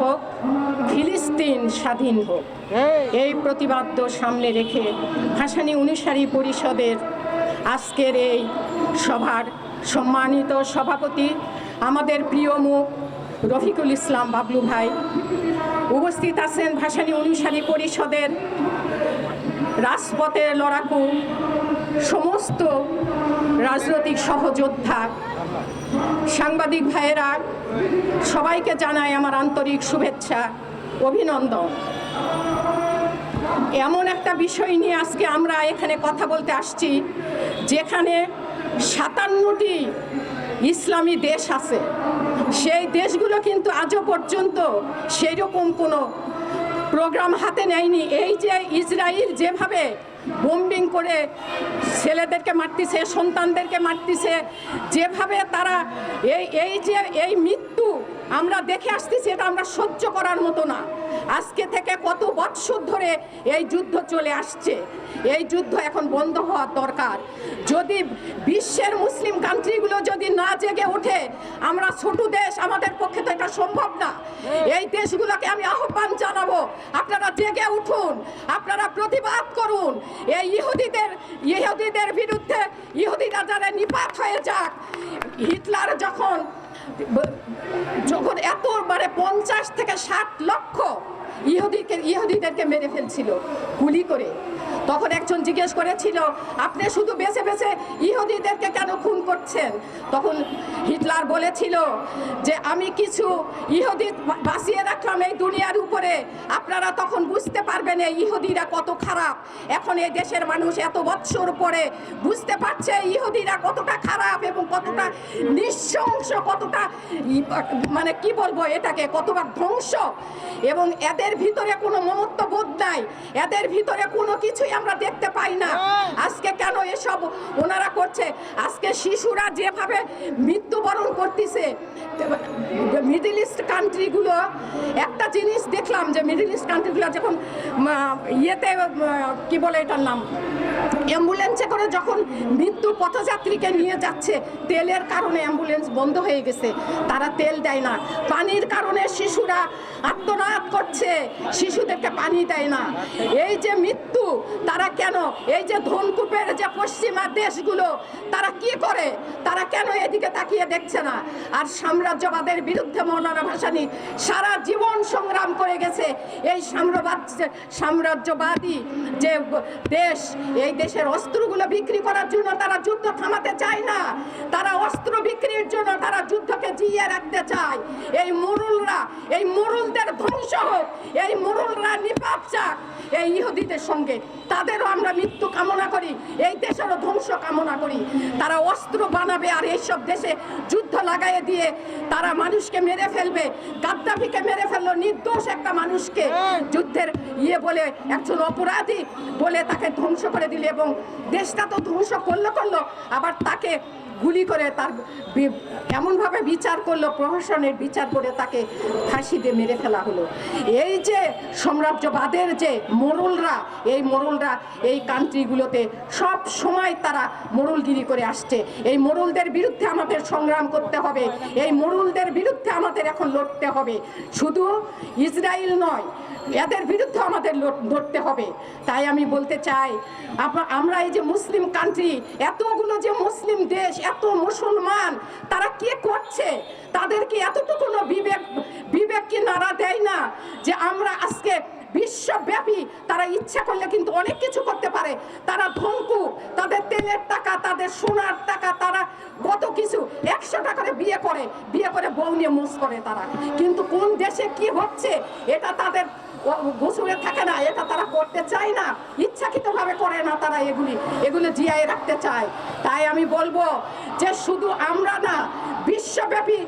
হোক ফিলিস্তিন স্বাধীন হোক। এই প্রতিবাদ্য সামনে রেখে ভাসানী অনুসারী পরিষদের আজকের এই সভার সম্মানিত সভাপতি, আমাদের প্রিয় মুখ রফিকুল ইসলাম বাবলু ভাই উপস্থিত আছেন ভাসানী অনুসারী পরিষদের রাজপথের লড়াকু সমস্ত রাজনৈতিক সহযোদ্ধা সাংবাদিক ভাইয়েরা, সবাইকে জানাই আমার আন্তরিক শুভেচ্ছা, অভিনন্দন। এমন একটা বিষয় নিয়ে আজকে আমরা এখানে কথা বলতে আসছি, যেখানে সাতান্নটি ইসলামী দেশ আছে। সেই দেশগুলো কিন্তু আজও পর্যন্ত সেই রকম কোনো প্রোগ্রাম হাতে নেয়নি। এই যে ইসরায়েল যেভাবে বোম্বিং করে ছেলেদেরকে মারতেছে, সন্তানদেরকে মারতেছে। যেভাবে তারা এই এই যে এই মৃত্যু আমরা দেখে আসতেছি, এটা আমরা সহ্য করার মতো না। আজকে থেকে কত বৎসর ধরে এই যুদ্ধ চলে আসছে। এই যুদ্ধ এখন বন্ধ হওয়ার দরকার। যদি বিশ্বের মুসলিম কান্ট্রিগুলো যদি না জেগে ওঠে আমরা ছোট দেশ আমাদের পক্ষে তো এটা সম্ভব না। এই দেশগুলোকে আমি আহ্বান জানাব আপনারা জেগে উঠুন আপনারা প্রতিবাদ করুন। এই ইহুদিদের ইহুদিদের বিরুদ্ধে ইহুদিরা যারা নিপাত হয়ে যাক হিটলার যখন যখন এত মানে পঞ্চাশ থেকে ষাট লক্ষ ইহুদিকে ইহুদিদেরকে মেরে ফেলছিল, গুলি করে। তখন একজন জিজ্ঞেস করেছিল, আপনি শুধু বেছে বেছে ইহুদিদেরকে কেন খুন করছেন? তখন হিটলার বলেছিল যে, আমি কিছু ইহুদি বাঁচিয়ে রাখলাম এই দুনিয়ার উপরে। আপনারা তখন বুঝতে পারবেন এই ইহুদিরা কত খারাপ। এখন এই দেশের মানুষ এত বৎসর পরে বুঝতে পারছে ইহুদিরা কতটা খারাপ এবং কতটা নিঃশংস, কতটা মানে কি বলব এটাকে, কতটা ধ্বংস। এবং এদের ভিতরে কোনো মমত্ব বোধ নাই। এদের ভিতরে কোনো কিছুই আমরা দেখতে পাই না। আজকে কেন এসব ওনারা করছে? আজকে শিশুরা যেভাবে মৃত্যুবরণ করতেছে মিডল ইস্ট কান্ট্রিগুলো একটা জিনিস দেখলাম যে মিডল ইস্ট কান্ট্রিগুলো যখন ইয়েতে কি বলে এটার নাম? অ্যাম্বুলেন্সে করে যখন মৃত্যু পথযাত্রীকে নিয়ে যাচ্ছে, তেলের কারণে অ্যাম্বুলেন্স বন্ধ হয়ে গেছে। তারা তেল দেয় না। পানির কারণে শিশুরা আত্মনাদ করছে। শিশুদেরকে পানি দেয় না। এই যে মৃত্যু, তারা কেন? এই যে ধনকূপের যে পশ্চিমা দেশগুলো, তারা কি করে? তারা কেন এদিকে তাকিয়ে দেখছে না? আর সাম্রাজ্যবাদের বিরুদ্ধে মৌলানা ভাসানী সারা জীবন সংগ্রাম করে গেছে। এই সাম্রাজ্য সাম্রাজ্যবাদী যে দেশ, এই দেশের অস্ত্রগুলো বিক্রি করার জন্য তারা যুদ্ধ থামাতে চায় না। তারা অস্ত্র বিক্রির জন্য তারা যুদ্ধকে জিয়ে রাখতে চায়। এই মুরুলরা, এই মুরুলদের ধ্বংস হোক। এই মুরুলরা নিপাপ চাক এই ইহুদিদের সঙ্গে। তাদেরও আমরা মৃত্যু কামনা করি এই দেশেরও ধ্বংস কামনা করি। তারা অস্ত্র বানাবে আর এইসব দেশে যুদ্ধ লাগাইয়ে দিয়ে তারা মানুষকে মেরে ফেলবে। গাদ্দাফিকে মেরে ফেলল নির্দোষ একটা মানুষকে। যুদ্ধের ইয়ে বলে একজন অপরাধী বলে তাকে ধ্বংস করে দিলে এবং দেশটা তো ধ্বংস করল করল আবার তাকে গুলি করে তার এমনভাবে বিচার করল প্রহসনের বিচার করে তাকে ফাঁসি দিয়ে মেরে ফেলা হলো। এই যে সাম্রাজ্যবাদের যে মোরলরা এই মোরলরা এই কান্ট্রিগুলোতে সব সময় তারা মোরলগিরি করে আসছে। এই মোরলদের বিরুদ্ধে আমাদের সংগ্রাম করতে হবে। এই মোরলদের বিরুদ্ধে আমাদের এখন লড়তে হবে। শুধু ইসরায়েল নয় এদের বিরুদ্ধে আমাদের লড়- লড়তে হবে। তাই আমি বলতে চাই আমরা এই যে মুসলিম কান্ট্রি এতগুলো যে মুসলিম দেশ, এত মুসলমান, তারা কি করছে? তাদেরকে এতটুকু বিবেক বিবেক কি নাড়া দেয় না যে আমরা আজকে বিশ্বব্যাপী তারা ইচ্ছা করলে কিন্তু অনেক কিছু করতে পারে। তারা ধনকু তাদের তেলের টাকা, তাদের সোনার টাকা, তারা কত কিছু একশো টাকা বিয়ে করে বিয়ে করে বউ নিয়ে মুস করে তারা। কিন্তু কোন দেশে কি হচ্ছে, এটা তাদের গোসলে থাকে না, এটা তারা করতে চায় না। ইচ্ছাকৃতভাবে করে না তারা এগুলি, এগুলো জিয়ায় রাখতে চায়। তাই আমি বলব যে শুধু আমরা না, বিশ্বব্যাপী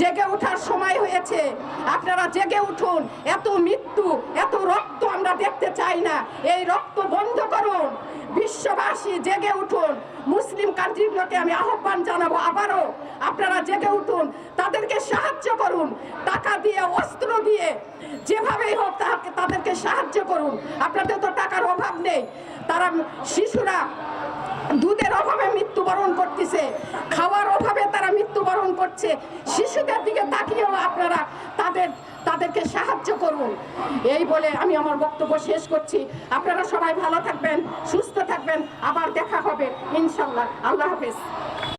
জেগে ওঠার সময় হয়েছে। আপনারা জেগে উঠুন, এত মৃত্যু, এত রক্ত আমরা দেখতে চাই না। এই রক্ত বন্ধ করুন, বিশ্ববাসী জেগে উঠুন। মুসলিম কান্ট্রিগুলোকে আমি আহ্বান জানাব আবারও। আপনারা জেগে উঠুন, তাদেরকে সাহায্য করুন, টাকা দিয়ে, অস্ত্র দিয়ে, যেভাবেই হোক তাদেরকে সাহায্য করুন। আপনাদের তো টাকার অভাব নেই। তারা শিশুরা দুধের অভাবে মৃত্যুবরণ করতেছে, খাওয়ার অভাবে তারা মৃত্যুবরণ করছে। শিশুদের দিকে তাকিয়েও আপনারা তাদের, তাদেরকে সাহায্য করুন। এই বলে আমি আমার বক্তব্য শেষ করছি। আপনারা সবাই ভালো থাকবেন, সুস্থ থাকবেন। আবার দেখা হবে, ইনশাল্লাহ। আল্লাহ হাফেজ।